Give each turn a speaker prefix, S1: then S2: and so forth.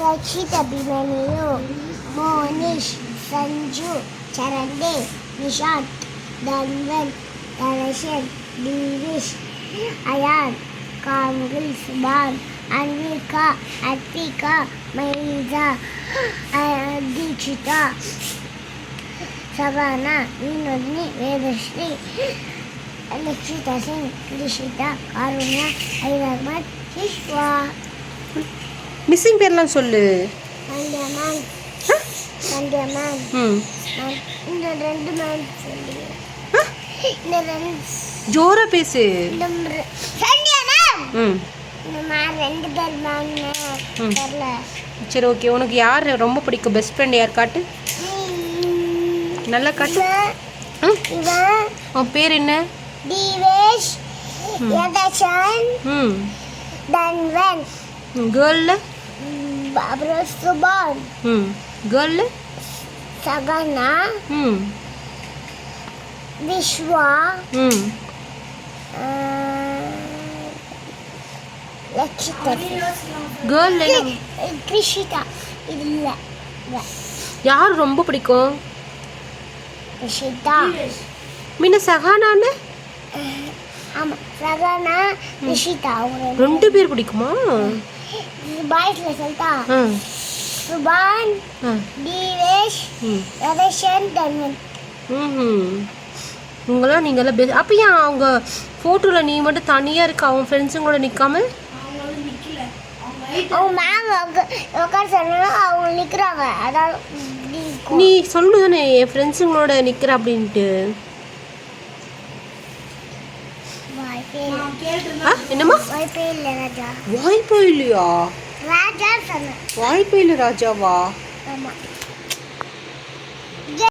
S1: Raci dah bina Neo Monish Sanju Charande Nishant Danvan Darashan Dirish Ayan Kangri Subhan Anika Atika Maiza Adichita Sabana Vinodni Vedashri
S2: Alakshita Singh Krishita
S1: Karuna Ayurahmat
S2: Shishwa
S1: Shishwa missing பேர்லாம் சொல்லு.
S2: ஜோரா பேசு. சரி okay உனக்கு யார் ரொம்ப பிடிக்கும்? Best friend யார்? காட்டு. நல்லா காட்டு. உன் பேர் என்ன?
S1: தன்வன். ம்
S2: கேர்ளில்
S1: சகனா
S2: ம்
S1: விஸ்வா
S2: ம்
S1: ஆஹ், லக்ஷிதா
S2: கேர்ள்
S1: இது இல்லை.
S2: யார் ரொம்ப பிடிக்கும்
S1: கிருஷிதா
S2: முன்ன சகானான்னு
S1: ஆமாம் சகனா அவங்க
S2: ரெண்டு பேர் பிடிக்குமா
S1: பாய்ஸில் சொல்லிட்டா. சுபான் தீவேஷ் யதசன் தன்வன்.
S2: ம் உங்களாம் நீங்களாம் பெஸ்ட் அப்போ ஏன் அவங்க ஃபோட்டோவில் நீ மட்டும் தனியாக இருக்க? அவன் ஃப்ரெண்ட்ஸுங்களோட நிற்காம
S1: அவங்க மேம் உட்கார சொன்னா அவங்க நிற்கிறாங்க அதாவது.
S2: நீ சொல்லு தானே என் ஃப்ரெண்ட்ஸுங்களோட நிற்கிற அப்படின்ட்டு? என்னம்மா?
S1: வாய்ப்பே
S2: இல்லையா? வாய்ப்பே இல்லை ராஜாவா?
S1: ஆமாம்